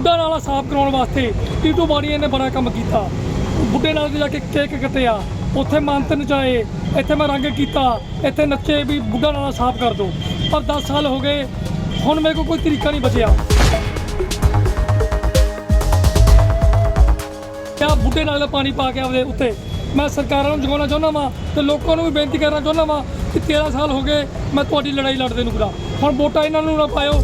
ਬੁੱਢਾ ਨਾਲਾ ਸਾਫ਼ ਕਰਾਉਣ ਵਾਸਤੇ ਟੀਟੂ ਬਾਣੀਏ ਨੇ ਬੜਾ ਕੰਮ ਕੀਤਾ। ਬੁੱਢੇ ਨਾਲ ਜਾ ਕੇ ਕੇਕ ਕੱਟਿਆ। ਉੱਥੇ ਮੰਤ ਨਚਾਏ, ਇੱਥੇ ਮੈਂ ਰੰਗ ਕੀਤਾ, ਇੱਥੇ ਨੱਚੇ ਵੀ ਬੁੱਢਾ ਨਾਲਾ ਸਾਫ਼ ਕਰ ਦਿਓ ਪਰ 10 ਸਾਲ ਹੋ ਗਏ, ਹੁਣ ਮੇਰੇ ਕੋਲ ਕੋਈ ਤਰੀਕਾ ਨਹੀਂ ਬਚਿਆ। ਕਿਆ ਬੁੱਢੇ ਨਾਲ ਦਾ ਪਾਣੀ ਪਾ ਕੇ ਆਪਦੇ ਉੱਤੇ। ਮੈਂ ਸਰਕਾਰਾਂ ਨੂੰ ਜਗਾਉਣਾ ਚਾਹੁੰਦਾ ਵਾਂ ਤੇ ਲੋਕਾਂ ਨੂੰ ਵੀ ਬੇਨਤੀ ਕਰਨਾ ਚਾਹੁੰਦਾ ਵਾਂ ਕਿ 13 ਸਾਲ ਹੋ ਗਏ ਮੈਂ ਤੁਹਾਡੀ ਲੜਾਈ ਲੜਦੇ ਨੂੰ ਪੂਰਾ ਹੁਣ ਵੋਟਾਂ ਇਹਨਾਂ ਨੂੰ ਨਾ ਪਾਇਓ।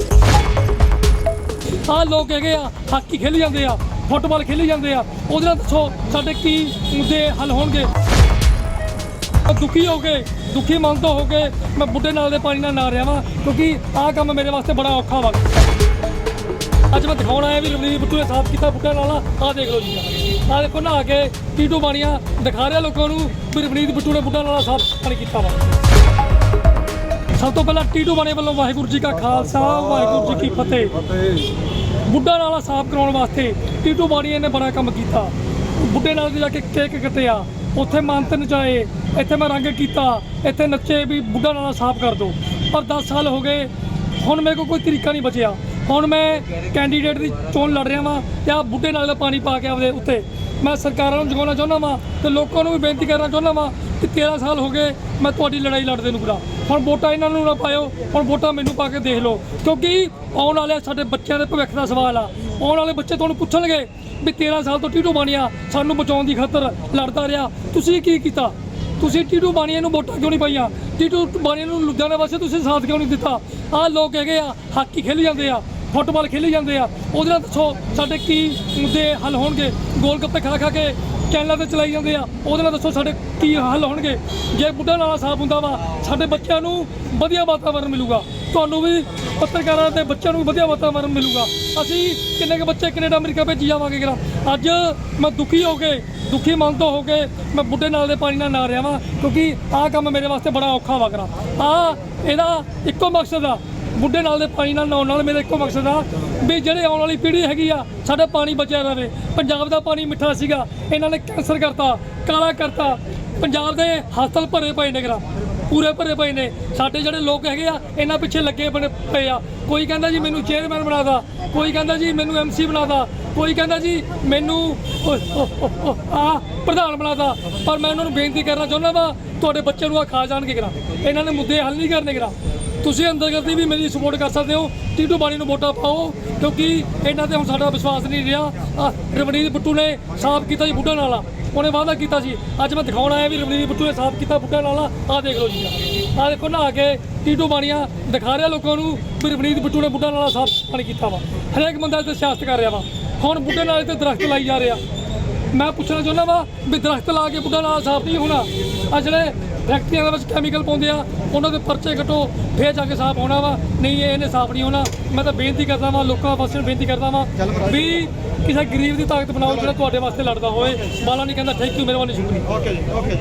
ਆਹ ਲੋਕ ਹੈਗੇ ਆ, ਹਾਕੀ ਖੇਲੀ ਜਾਂਦੇ ਆ, ਫੁੱਟਬਾਲ ਖੇਲੀ ਜਾਂਦੇ ਆ। ਉਹਦੇ ਨਾਲ ਦੱਸੋ, ਸਾਡੇ ਕੀ ਮੁੱਦੇ ਹੱਲ ਹੋਣਗੇ? ਦੁਖੀ ਹੋ ਕੇ, ਦੁਖੀ ਮਨ ਤੋਂ ਹੋ ਕੇ ਮੈਂ ਬੁੱਢੇ ਨਾਲ ਦੇ ਪਾਣੀ ਨਾਲ ਨਾ ਰਿਹਾ ਵਾਂ, ਕਿਉਂਕਿ ਆਹ ਕੰਮ ਮੇਰੇ ਵਾਸਤੇ ਬੜਾ ਔਖਾ ਵਾ। ਅੱਜ ਮੈਂ ਦਿਖਾਉਣ ਆਇਆ ਵੀ ਰਵਨੀਤ ਬਿੱਟੂ ਨੇ ਸਾਫ਼ ਕੀਤਾ ਬੁੱਢਾ ਨਾਲਾ, ਆਹ ਦੇਖ ਲਓ ਜੀ। ਆਹ ਦੇਖੋ, ਨਹਾ ਕੇ ਟੀਟੂ ਬਾਣੀਆਂ ਦਿਖਾ ਰਿਹਾ ਲੋਕਾਂ ਨੂੰ ਵੀ ਰਵਨੀਤ ਬਿੱਟੂ ਨੇ ਬੁੱਢਾ ਨਾਲਾ ਸਾਫ਼ ਪਾਣੀ ਕੀਤਾ ਵਾ। ਸਭ ਤੋਂ ਪਹਿਲਾਂ ਟੀਟੂ ਬਾਣੇ ਵੱਲੋਂ ਵਾਹਿਗੁਰੂ ਜੀ ਕਾ ਖਾਲਸਾ, ਵਾਹਿਗੁਰੂ ਜੀ ਕੀ ਫਤਿਹ। ਬੁੱਢਾ ਨਾਲਾ ਸਾਫ਼ ਕਰਾਉਣ ਵਾਸਤੇ ਟੀਟੂ ਬਾਣੀਏ ਨੇ ਬੜਾ ਕੰਮ ਕੀਤਾ। ਬੁੱਢੇ ਨਾਲ ਜਾ ਕੇ ਕੇਕ ਕੱਟਿਆ ਉੱਥੇ ਮੰਤ ਨਚਾਏ, ਇੱਥੇ ਮੈਂ ਰੰਗ ਕੀਤਾ, ਇੱਥੇ ਨੱਚੇ ਵੀ ਬੁੱਢਾ ਨਾਲਾ ਸਾਫ਼ ਕਰ ਦਿਓ ਪਰ 10 ਸਾਲ ਹੋ ਗਏ, ਹੁਣ ਮੇਰੇ ਕੋਲ ਕੋਈ ਤਰੀਕਾ ਨਹੀਂ ਬਚਿਆ। ਹੁਣ ਮੈਂ ਕੈਂਡੀਡੇਟ ਦੀ ਚੋਣ ਲੜ ਰਿਹਾ ਵਾਂ ਤੇ ਆ ਬੁੱਢੇ ਨਾਲ ਦਾ ਪਾਣੀ ਪਾ ਕੇ ਆਪਦੇ ਉੱਤੇ। ਮੈਂ ਸਰਕਾਰਾਂ ਨੂੰ ਜਗਾਉਣਾ ਚਾਹੁੰਦਾ ਵਾਂ ਤੇ ਲੋਕਾਂ ਨੂੰ ਵੀ ਬੇਨਤੀ ਕਰਨਾ ਚਾਹੁੰਦਾ ਵਾਂ ਕਿ 13 ਸਾਲ ਹੋ ਗਏ ਮੈਂ ਤੁਹਾਡੀ ਲੜਾਈ ਲੜਦੇ ਨੂੰ ਕਰਾ ਹੁਣ ਵੋਟਾਂ ਇਹਨਾਂ ਨੂੰ ਨਾ ਪਾਇਓ, ਹੁਣ ਵੋਟਾਂ ਮੈਨੂੰ ਪਾ ਕੇ ਦੇਖ ਲਓ। ਕਿਉਂਕਿ ਆਉਣ ਵਾਲੇ ਸਾਡੇ ਬੱਚਿਆਂ ਦੇ ਭਵਿੱਖ ਦਾ ਸਵਾਲ ਆ। ਆਉਣ ਵਾਲੇ ਬੱਚੇ ਤੁਹਾਨੂੰ ਪੁੱਛਣਗੇ ਵੀ 13 ਸਾਲ ਤੋਂ ਟੀਟੂ ਬਾਣੀਆ ਸਾਨੂੰ ਬਚਾਉਣ ਦੀ ਖਾਤਰ ਲੜਦਾ ਰਿਹਾ। ਤੁਸੀਂ ਕੀ ਕੀਤਾ? ਤੁਸੀਂ ਟੀਟੂ ਬਾਣੀਏ ਨੂੰ ਵੋਟਾਂ ਕਿਉਂ ਨਹੀਂ ਪਾਈਆਂ? ਟੀਟੂ ਬਾਣੀਏ ਨੂੰ ਲੁਧਿਆਣਾ ਵਾਸਤੇ ਤੁਸੀਂ ਸਾਥ ਕਿਉਂ ਨਹੀਂ ਦਿੱਤਾ? ਆਹ ਲੋਕ ਹੈਗੇ ਆ, ਹਾਕੀ ਖੇਲੀ ਜਾਂਦੇ ਆ, ਫੁੱਟਬਾਲ ਖੇਲੀ ਜਾਂਦੇ ਆ। ਉਹਦੇ ਨਾਲ ਦੱਸੋ, ਸਾਡੇ ਕੀ ਮੁੱਦੇ ਹੱਲ ਹੋਣਗੇ? ਗੋਲ ਗੱਪੇ ਖਾ ਖਾ ਕੇ ਚੈਨਲਾਂ ਤੇ ਚਲਾਈ ਜਾਂਦੇ ਆ। ਉਹਦੇ ਨਾਲ ਦੱਸੋ ਸਾਡੇ ਕੀ ਹੱਲ ਹੋਣਗੇ? ਜੇ ਬੁੱਢਾ ਨਾਲਾ ਸਾਫ਼ ਹੁੰਦਾ ਵਾ, ਸਾਡੇ ਬੱਚਿਆਂ ਨੂੰ ਵਧੀਆ ਵਾਤਾਵਰਨ ਮਿਲੂਗਾ। ਤੁਹਾਨੂੰ ਵੀ ਪੱਤਰਕਾਰਾਂ ਤੇ ਬੱਚਿਆਂ ਨੂੰ ਵੀ ਵਧੀਆ ਵਾਤਾਵਰਨ ਮਿਲੂਗਾ। ਅਸੀਂ ਕਿੰਨੇ ਕੁ ਬੱਚੇ ਕੈਨੇਡਾ, ਅਮਰੀਕਾ ਭੇਜੀ ਜਾਵਾਂਗੇ ਕਿਰਾ ਅੱਜ ਮੈਂ ਦੁਖੀ ਹੋ ਕੇ, ਦੁਖੀ ਮਨ ਤੋਂ ਹੋ ਕੇ ਮੈਂ ਬੁੱਢੇ ਨਾਲ ਦੇ ਪਾਣੀ ਨਾਲ ਨਾ ਰਿਹਾ ਵਾਂ, ਕਿਉਂਕਿ ਆਹ ਕੰਮ ਮੇਰੇ ਵਾਸਤੇ ਬੜਾ ਔਖਾ ਵਾ ਕਰਾ। ਆ ਇਹਦਾ ਇੱਕੋ ਮਕਸਦ ਆ ਬੁੱਢੇ ਨਾਲ ਦੇ ਪਾਣੀ ਨਾਲ ਨਹਾਉਣ ਨਾਲ ਮੇਰਾ ਇੱਕੋ ਮਕਸਦ ਆ ਵੀ ਜਿਹੜੇ ਆਉਣ ਵਾਲੀ ਪੀੜ੍ਹੀ ਹੈਗੀ ਆ, ਸਾਡਾ ਪਾਣੀ ਬਚਿਆ ਰਹੇ ਪੰਜਾਬ ਦਾ ਪਾਣੀ ਮਿੱਠਾ ਸੀਗਾ, ਇਹਨਾਂ ਨੇ ਕੈਂਸਰ ਕਰਤਾ, ਕਾਲਾ ਕਰਤਾ। ਪੰਜਾਬ ਦੇ ਹਸਪਤਾਲ ਭਰੇ ਪਏ ਨੇ ਗਰਾ ਪੂਰੇ ਭਰੇ ਪਏ ਨੇ। ਸਾਡੇ ਜਿਹੜੇ ਲੋਕ ਹੈਗੇ ਆ, ਇਹਨਾਂ ਪਿੱਛੇ ਲੱਗੇ ਬਣੇ ਪਏ ਆ। ਕੋਈ ਕਹਿੰਦਾ ਜੀ ਮੈਨੂੰ ਚੇਅਰਮੈਨ ਬਣਾਦਾ ਕੋਈ ਕਹਿੰਦਾ ਜੀ ਮੈਨੂੰ ਐਮਸੀ ਬਣਾਦਾ ਕੋਈ ਕਹਿੰਦਾ ਜੀ ਮੈਨੂੰ ਆ ਪ੍ਰਧਾਨ ਬਣਾਦਾ ਪਰ ਮੈਂ ਉਹਨਾਂ ਨੂੰ ਬੇਨਤੀ ਕਰਨਾ ਚਾਹੁੰਦਾ ਵਾ, ਤੁਹਾਡੇ ਬੱਚੇ ਨੂੰ ਆ ਖਾ ਜਾਣਗੇ ਕਰਾ ਇਹਨਾਂ ਨੇ ਮੁੱਦੇ ਹੱਲ ਨਹੀਂ ਕਰਨੇ ਕਰਾ ਤੁਸੀਂ ਅੰਦਰ ਕਰਦੀ ਵੀ ਮੇਰੀ ਸਪੋਰਟ ਕਰ ਸਕਦੇ ਹੋ। ਟੀਟੂ ਬਾਣੀ ਨੂੰ ਵੋਟਾਂ ਪਾਓ, ਕਿਉਂਕਿ ਇਹਨਾਂ ਤੇ ਹੁਣ ਸਾਡਾ ਵਿਸ਼ਵਾਸ ਨਹੀਂ ਰਿਹਾ। ਰਵਨੀਤ ਬਿੱਟੂ ਨੇ ਸਾਫ਼ ਕੀਤਾ ਜੀ ਬੁੱਢਾ ਨਾਲਾ। ਉਹਨੇ ਵਾਅਦਾ ਕੀਤਾ ਸੀ, ਅੱਜ ਮੈਂ ਦਿਖਾਉਣ ਆਇਆ ਵੀ ਰਵਨੀਤ ਬਿੱਟੂ ਨੇ ਸਾਫ਼ ਕੀਤਾ ਬੁੱਢਾ ਨਾਲਾ। ਆਹ ਦੇਖ ਲਓ ਜੀ। ਆਹ ਦੇਖੋ ਨਹਾ ਕੇ ਟੀਟੂ ਬਾਣੀਆਂ ਦਿਖਾ ਰਿਹਾ ਲੋਕਾਂ ਨੂੰ ਵੀ ਰਵਨੀਤ ਬਿੱਟੂ ਨੇ ਬੁੱਢਾ ਨਾਲਾ ਸਾਫ਼ ਪਾਣੀ ਕੀਤਾ ਵਾ। ਹਰੇਕ ਬੰਦਾ ਇੱਥੇ ਸਿਆਸਤ ਕਰ ਰਿਹਾ ਵਾ। ਹੁਣ ਬੁੱਢੇ ਨਾਲੇ ਤੇ ਦਰਖਤ ਲਾਈ ਜਾ ਰਿਹਾ। ਮੈਂ ਪੁੱਛਣਾ ਚਾਹੁੰਦਾ ਵਾ ਵੀ ਦਰਖਤ ਲਾ ਕੇ ਬੁੱਢਾ ਨਾਲਾ ਸਾਫ਼ ਨਹੀਂ ਹੋਣਾ। ਆ ਜਿਹੜੇ ਫੈਕਟਰੀਆਂ ਦੇ ਵਿੱਚ ਕੈਮੀਕਲ ਪਾਉਂਦੇ ਆ ਉਹਨਾਂ ਦੇ ਪਰਚੇ ਕੱਟੋ ਫੇਰ ਜਾ ਕੇ ਸਾਫ਼ ਹੋਣਾ ਵਾ ਨਹੀਂ ਇਹ ਇਹਨੇ ਸਾਫ਼ ਨਹੀਂ ਹੋਣਾ। ਮੈਂ ਤਾਂ ਬੇਨਤੀ ਕਰਦਾ ਵਾਂ ਲੋਕਾਂ ਵਾਸਤੇ ਬੇਨਤੀ ਕਰਦਾ ਵਾਂ ਵੀ ਕਿਸੇ ਗਰੀਬ ਦੀ ਤਾਕਤ ਬਣਾਓ ਜਿਹੜਾ ਤੁਹਾਡੇ ਵਾਸਤੇ ਲੜਦਾ ਹੋਵੇ। ਬਾਲਾ ਨਹੀਂ ਕਹਿੰਦਾ ਥੈਂਕ ਯੂ ਮਿਹਰਬਾਨੀ ਸ਼ੁਕਰੀਆ ਓਕੇ ਜੀ ਓਕੇ